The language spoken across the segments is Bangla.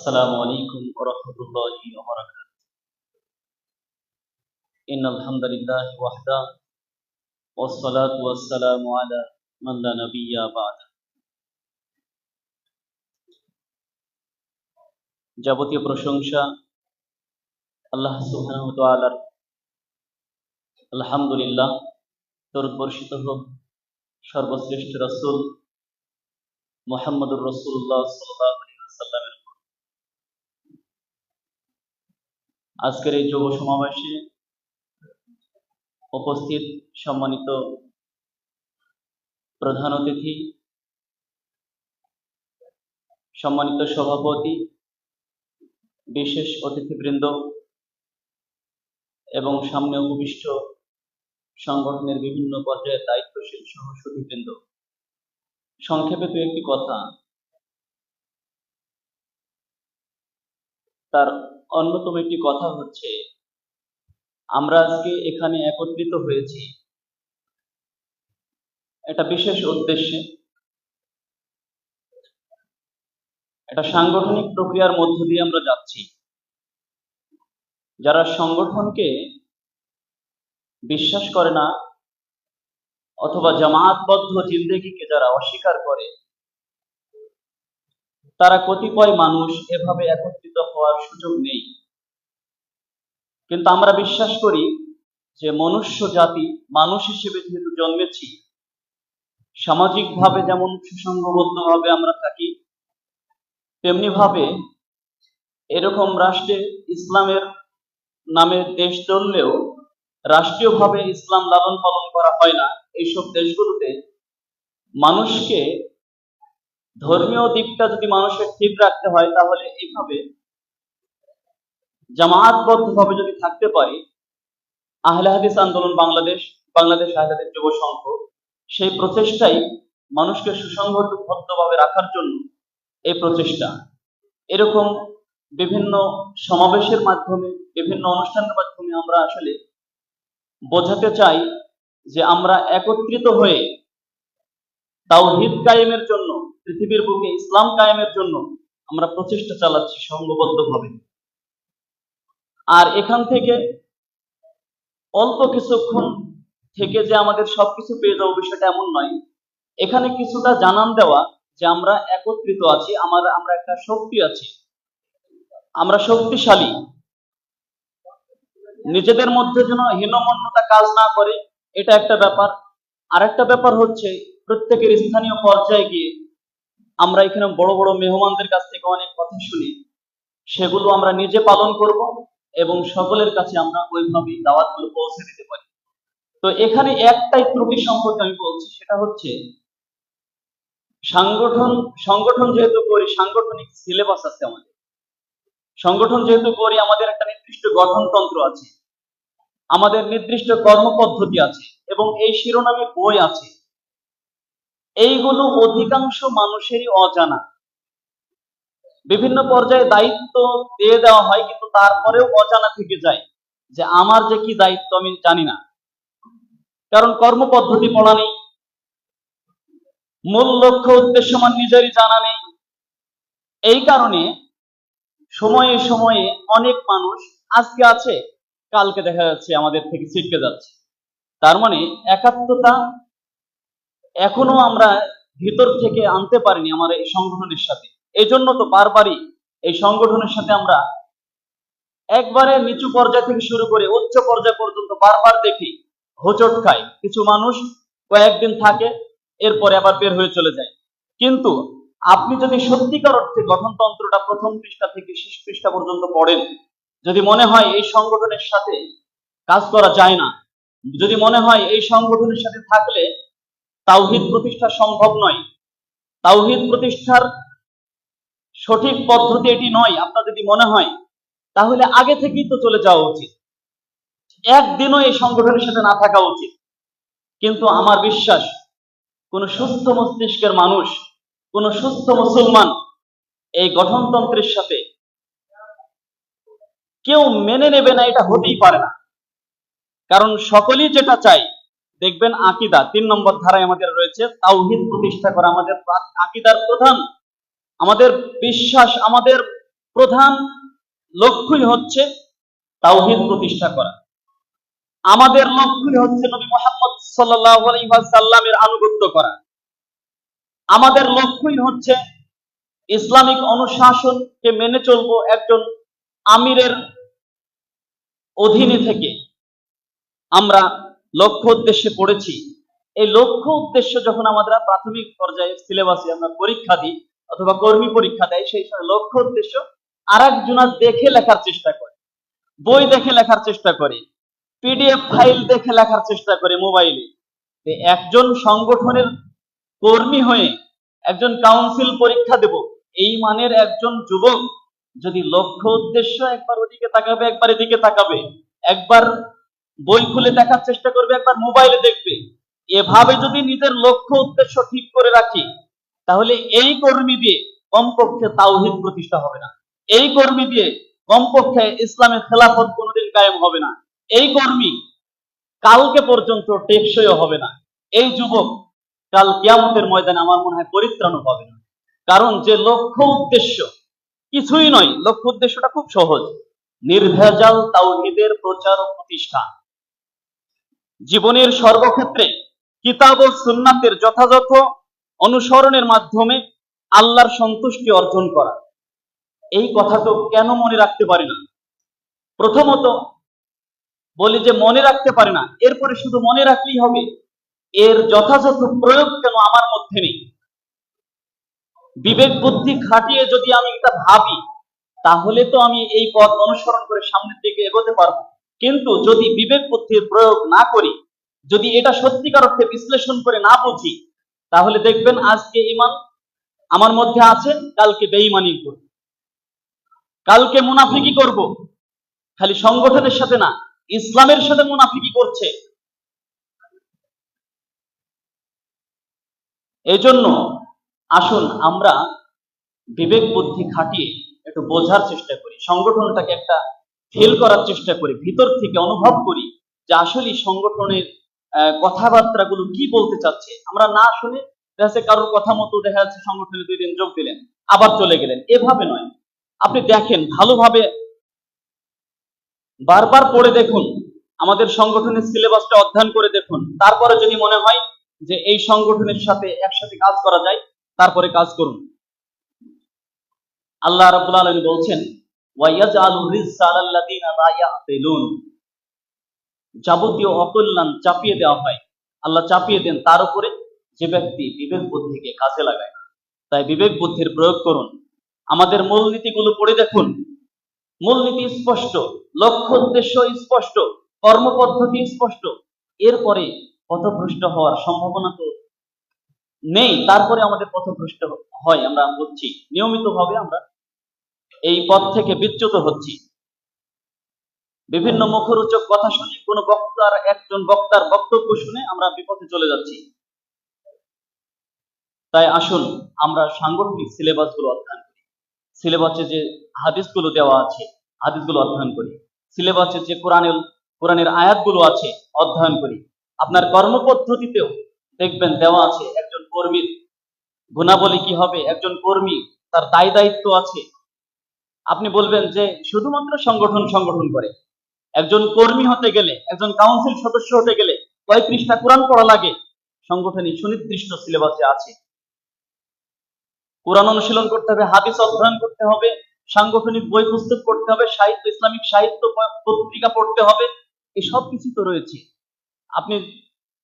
السلام عليكم ورحمة الله وبركاته إن الحمد لله وحده والصلاة والسلام على من لا نبي بعد যাবতীয় প্রশংসা আল্লাহ সুবহানাহু ওয়া তাআলার আলহামদুলিল্লাহ দরুদ বর্ষিত হোক সর্বশ্রেষ্ঠ রাসূল মুহাম্মদুর রাসূলুল্লাহ সাল্লাল্লাহু আজকের এই যুব সমাবেশে উপস্থিত সম্মানিত প্রধান অতিথি, সম্মানিত সভাপতি, বিশেষ অতিথিবৃন্দ এবং সামনে উপবিষ্ট সংগঠনের বিভিন্ন পর্যায়ে দায়িত্বশীল সহসদীবৃন্দ সংক্ষেপে দু একটি কথা। তার অন্যতম একটি কথা হচ্ছে, আমরা আজকে এখানে একত্রিত হয়েছি। একটা বিশেষ উদ্দেশ্যে। একটা সাংগঠনিক প্রক্রিয়ার মধ্য দিয়ে আমরা যাচ্ছি। যারা সংগঠনকে বিশ্বাস করে না, অথবা জামায়াতবদ্ধ জিন্দেগিকে যারা অস্বীকার করে তারা কতিপয় মানুষ এভাবে একত্রিত হওয়ার সুযোগ নেই। কিন্তু আমরা বিশ্বাস করি যে মনুষ্য জাতি মানুষ হিসেবে যেহেতু জন্মেছি, সামাজিকভাবে যেমন সুসংঘবদ্ধভাবে আমরা থাকি তেমনি ভাবে এরকম রাষ্ট্রে ইসলামের নামে দেশ চললেও রাষ্ট্রীয়ভাবে ইসলাম লালন পালন করা হয় না। এইসব দেশগুলোতে মানুষকে ধর্মীয় দিকটা যদি মানুষের ঠিক রাখতে হয়, তাহলে এইভাবে জামায়াতবদ্ধভাবে যদি থাকতে পারি, আহলে হাদিস আন্দোলন বাংলাদেশ বাংলাদেশ আহলে হাদিস যুব সংঘ সেই প্রচেষ্টাই মানুষকে সুসংগঠিতভাবে রাখার জন্য এই প্রচেষ্টা। এরকম বিভিন্ন সমাবেশের মাধ্যমে, বিভিন্ন অনুষ্ঠানের মাধ্যমে আমরা আসলে বোঝাতে চাই যে আমরা একত্রিত হয়ে তাও তাওহিদ কায়েমের জন্য পৃথিবীর বুকে ইসলাম কায়েমের জন্য আমরা প্রচেষ্টা চালাচ্ছি সংঘবদ্ধভাবে। আর এখান থেকে অল্প কিছুক্ষণ থেকে যে আমাদের সবকিছু পেয়ে যাব বিষয়টা এমন নয়। এখানে কিছুটা জানান দেওয়া যে আমরা একত্রিত আছি, আমার, আমরা একটা শক্তি আছি। আমরা শক্তিশালী। নিজেদের মধ্যে যেন হীনমন্যতা কাজ না করে, এটা একটা ব্যাপার। আর একটা ব্যাপার হচ্ছে, প্রত্যেকের স্থানীয় পর্যায়ে গিয়ে আমরা এখানে বড় বড় মেহমানদের কাছ থেকে অনেক কথা শুনি। সেগুলো আমরা নিজে পালন করব এবং সকলের কাছে আমরা ওইভাবেই দাওয়াতগুলো পৌঁছে দিতে পারি। তো এখানে একটাই ত্রুটি সম্পর্কে আমি বলছি, সেটা হচ্ছে সাংগঠন, সংগঠন যেহেতু করি, সাংগঠনিক সিলেবাস আছে আমাদের। সংগঠন যেহেতু করি, আমাদের একটা নির্দিষ্ট গঠনতন্ত্র আছে। আমাদের নির্দিষ্ট কর্মপদ্ধতি আছে এবং এই শিরোনামে বই আছে। এইগুলো অধিকাংশ মানুষেরই অজানা। বিভিন্ন পর্যায়ে দায়িত্ব দিয়ে দেওয়া হয়, কিন্তু তারপরেও অজানা থেকে যায় যে আমার যে কি দায়িত্ব আমি জানি না। কারণ কর্মপদ্ধতি পড়া নেই, মূল লক্ষ্য, উদ্দেশ্য আমার নিজেরই জানা নেই। এই কারণে সময়ে সময়ে অনেক মানুষ আজকে আছে, কালকে দেখা যাচ্ছে আমাদের থেকে ছিটকে যাচ্ছে। তার মানে একাত্মতা এখনও আমরা ভিতর থেকে আনতে পারিনি আমার এই সংগঠনের সাথে। এই জন্য তো বারবারই এই সংগঠনের সাথে আমরা একবারে নিচু পর্যায় থেকে শুরু করে উচ্চ পর্যায় পর্যন্ত বারবার দেখি, হোচট খায় কিছু মানুষ কয়েকদিন থাকে, এরপরে আবার বের হয়ে চলে যায়। কিন্তু আপনি যদি সত্যিকার অর্থে গঠনতন্ত্রটা প্রথম পৃষ্ঠা থেকে শেষ পৃষ্ঠা পর্যন্ত পড়েন, যদি মনে হয় এই সংগঠনের সাথে কাজ করা যায় না, যদি মনে হয় এই সংগঠনের সাথে থাকলে তাওহিদ প্রতিষ্ঠা সম্ভব নয়। তাওহিদ প্রতিষ্ঠার সঠিক পদ্ধতি এটি নয়, আপনার যদি মনে হয়। তাহলে আগে থেকেই তো চলে যাওয়া উচিত। একদিনও এই সংগঠনের সাথে না থাকা উচিত। কিন্তু আমার বিশ্বাস, কোন সুস্থ মস্তিষ্কের মানুষ, কোন সুস্থ মুসলমান এই গঠনতন্ত্রের সাথে কেউ মেনে নেবে না, এটা হতেই পারে না। কারণ সকলেই যেটা চাই দেখবেন আকিদা, তিন নম্বর ধারায় আমাদের রয়েছে, তাওহিদ প্রতিষ্ঠা করা আমাদের আকিদার প্রধান। আমাদের বিশ্বাস, আমাদের প্রধান লক্ষ্যই হচ্ছে তাওহীদ প্রতিষ্ঠা করা। আমাদের লক্ষ্যই হচ্ছে নবী মোহাম্মদ সাল্লাল্লাহু আলাইহি ওয়াসাল্লামের আনুগত্য করা। আমাদের লক্ষ্যই হচ্ছে ইসলামিক অনুশাসনকে মেনে চলবো একজন আমিরের অধীনে থেকে। আমরা লক্ষ্য উদ্দেশ্যে পড়েছি। এই লক্ষ্য উদ্দেশ্য যখন আমরা প্রাথমিক পর্যায়ে সিলেবাসে আমরা পরীক্ষা দিই অথবা কর্মী পরীক্ষা দেয়, সেই সময় লক্ষ্য উদ্দেশ্য আর একজনা দেখে লেখার চেষ্টা করে। বই দেখে লেখার চেষ্টা করে। পিডিএফ ফাইল দেখে লেখার চেষ্টা করে মোবাইলে একজন সংগঠনের কর্মী হয়ে একজন কাউন্সিল পরীক্ষা দেব, এই মানের একজন যুবক যদি লক্ষ্য উদ্দেশ্য একবার ওদিকে তাকাবে, একবার এদিকে তাকাবে, একবার বই খুলে দেখার চেষ্টা করবে, একবার মোবাইলে দেখবে। এভাবে যদি নিজের লক্ষ্য, উদ্দেশ্য ঠিক করে রাখি, তাহলে এই কর্মী দিয়ে কমপক্ষে তাওহিদ প্রতিষ্ঠা হবে না। এই কর্মী দিয়ে কমপক্ষে ইসলামের খেলাফত কোনোদিন কায়েম হবে না। এই কর্মী কালকে পর্যন্ত টেকসইও হবে না। এই যুবক কাল কিয়ামতের ময়দানে আমার মনে হয় পরিত্রাণ হবে না। কারণ যে লক্ষ্য, উদ্দেশ্য কিছুই নয়। লক্ষ্য, উদ্দেশ্যটা খুব সহজ। নির্ভেজাল তাওহিদের প্রচার ও প্রতিষ্ঠা। জীবনের সর্বক্ষেত্রে কিতাব ও সুন্নাতের যথাযথ অনুসরণের মাধ্যমে আল্লাহর সন্তুষ্টি অর্জন করা। এই কথাটা কেন মনে রাখতে পারি না? প্রথমত বলি যে মনে রাখতে পারি না। এরপরে শুধু মনে রাখলেই হবে, এর যথাযথ প্রয়োগ কেন আমার মধ্যে নেই? বিবেক বুদ্ধি খাটিয়ে যদি আমি এটা ভাবি, তাহলে তো আমি এই পথ অনুসরণ করে সামনের দিকে এগোতে পারব। কিন্তু যদি বিবেক বুদ্ধির প্রয়োগ না করি, যদি এটা সত্যিকার অর্থে বিশ্লেষণ করে না বুঝি, তাহলে দেখবেন আজকে ইমান আমার মধ্যে আছে, কালকে বেঈমানি করব। কালকে মুনাফিকি করব। খালি সংগঠনের সাথে না, ইসলামের সাথে মুনাফিকি করছে। এজন্য আসুন আমরা বিবেক বুদ্ধি খাটিয়ে একটু বোঝার চেষ্টা করি। সংগঠনটাকে একটা ফিল করার চেষ্টা করি ভিতর থেকে অনুভব করি যে আসলে সংগঠনের আহ, কথাবার্তাগুলো কি বলতে চাচ্ছে। আমরা না শুনে দেখা কারোর কথা মতো দেখা যাচ্ছে সংগঠনে দুই দিন যোগ দিলেন আবার চলে গেলেন। এভাবে নয়। আপনি দেখেন ভালোভাবে বারবার পড়ে দেখুন আমাদের সংগঠনের সিলেবাসটা অধ্যয়ন করে দেখুন। তারপরে যদি মনে হয় যে এই সংগঠনের সাথে একসাথে কাজ করা যায় তারপরে কাজ করুন। আল্লাহ রাব্বুল আলামিন বলছেন যাবতীয় অকল্যাণ চাপিয়ে দেওয়া হয়। আল্লাহ চাপিয়ে দেন তার উপরে যে ব্যক্তি বিবেক বুদ্ধিকে কাজে লাগায়। তাই বিবেক বুদ্ধির প্রয়োগ করুন। আমাদের মূলনীতিগুলো পড়ে দেখুন। মূলনীতি স্পষ্ট, লক্ষ্য উদ্দেশ্য স্পষ্ট, কর্মপদ্ধতি স্পষ্ট। এরপরে পথভ্রষ্ট হওয়ার সম্ভাবনা তো নেই। তারপরে আমাদের পথভ্রষ্ট হয়, আমরা বুঝছি। নিয়মিতভাবে আমরা এই পথ থেকে বিচ্যুত হচ্ছি। বিভিন্ন মুখরোচক কথা শুনে কোন বক্তার, একজন বক্তার বক্তব্য শুনে আমরা বিপথে চলে যাচ্ছি। তাই আসুন, আমরা সাংগঠনিক সিলেবাসগুলো অধ্যয়ন করি। সিলেবাসে যে হাদিসগুলো দেওয়া আছে, হাদিসগুলো অধ্যয়ন করি। সিলেবাসে যে কোরআনের কোরআনের আয়াতগুলো আছে, অধ্যয়ন করি। আপনার কর্মপদ্ধতিতেও দেখবেন দেওয়া আছে, একজন কর্মীর গুণাবলী কি হবে, একজন কর্মী তার দায় দায়িত্ব আছে আপনি বলবেন যে শুধুমাত্র সংগঠন সংগঠন করে। একজন কর্মী হতে গেলে, একজন কাউন্সিল সদস্য হতে গেলে কয় পৃষ্ঠা কোরআন পড়া লাগে? সংগঠনের সুনির্দিষ্ট সিলেবাসে আছে। কোরআন অনুশীলন করতে হবে, হাদিস অধ্যয়ন করতে হবে, সাংগঠনিক বই পুস্তক পড়তে হবে, সাহিত্য, ইসলামিক সাহিত্য পত্রিকা পড়তে হবে, এই সব কিছু তো রয়েছে। আপনি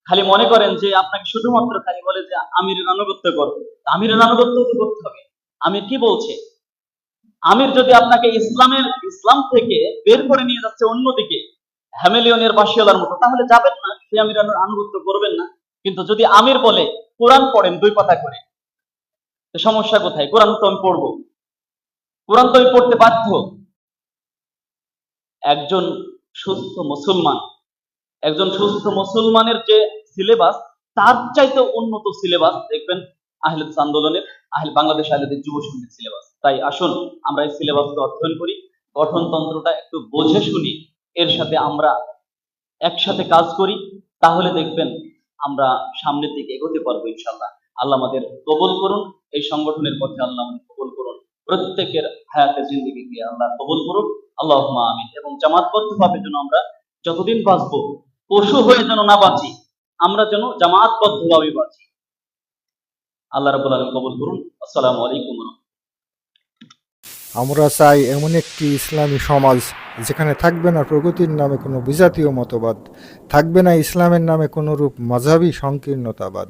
খালি মনে করেন যে আপনাকে শুধুমাত্র খালি বলে যে আমিরের আনুগত্য করো আমিরের আনুগত্য করতে হবে। আমির কি বলছে? আমির যদি আপনাকে ইসলামের, ইসলাম থেকে বের করে নিয়ে যাচ্ছে অন্যদিকে হ্যামেলিয়নের বাসিওয়ালার মতো, তাহলে যাবেন না সে আমির আনুগত্য করবেন না। কিন্তু যদি আমির বলে, কোরআন পড়েন দুই পাতা করে সমস্যা কোথায়? কোরআন তো আমি পড়ব। কোরআন তো আমি পড়তে বাধ্য। একজন সুস্থ মুসলমান, একজন সুস্থ মুসলমানের যে সিলেবাস, তার চাইতে উন্নত সিলেবাস, দেখবেন আহলেদ আন্দোলনের, আহলে বাংলাদেশ আহলেদের যুব সংঘের সিলেবাস। তাই আসুন আমরা এই সিলেবাসকে অধ্যয়ন করি। গঠনতন্ত্রটা একটু বুঝে শুনি। এর সাথে আমরা একসাথে কাজ করি। তাহলে দেখবেন আমরা সামনের দিকে এগোতে পারব ইনশাল্লাহ আল্লাহ আমাদের কবুল করুন। এই সংগঠনের পথে আল্লাহ আমাদের কবুল করুন। প্রত্যেকের হায়াতে জিন্দগিকে আল্লাহ কবুল করুক। আল্লাহ আমিন। এবং জামাতবদ্ধ ভাবে যেন আমরা যতদিন বাঁচবো, পশু হয়ে যেন না বাঁচি, আমরা যেন জামাতবদ্ধ ভাবে বাঁচি। আল্লাহ রাবুল আলম কবুল করুন। আসসালামু আলাইকুম আমরা চাই এমন একটি ইসলামী সমাজ যেখানে থাকবে না প্রগতির নামে কোনো বিজাতীয় মতবাদ, থাকবে না ইসলামের নামে কোনোরূপ মাঝাবি সংকীর্ণতাবাদ।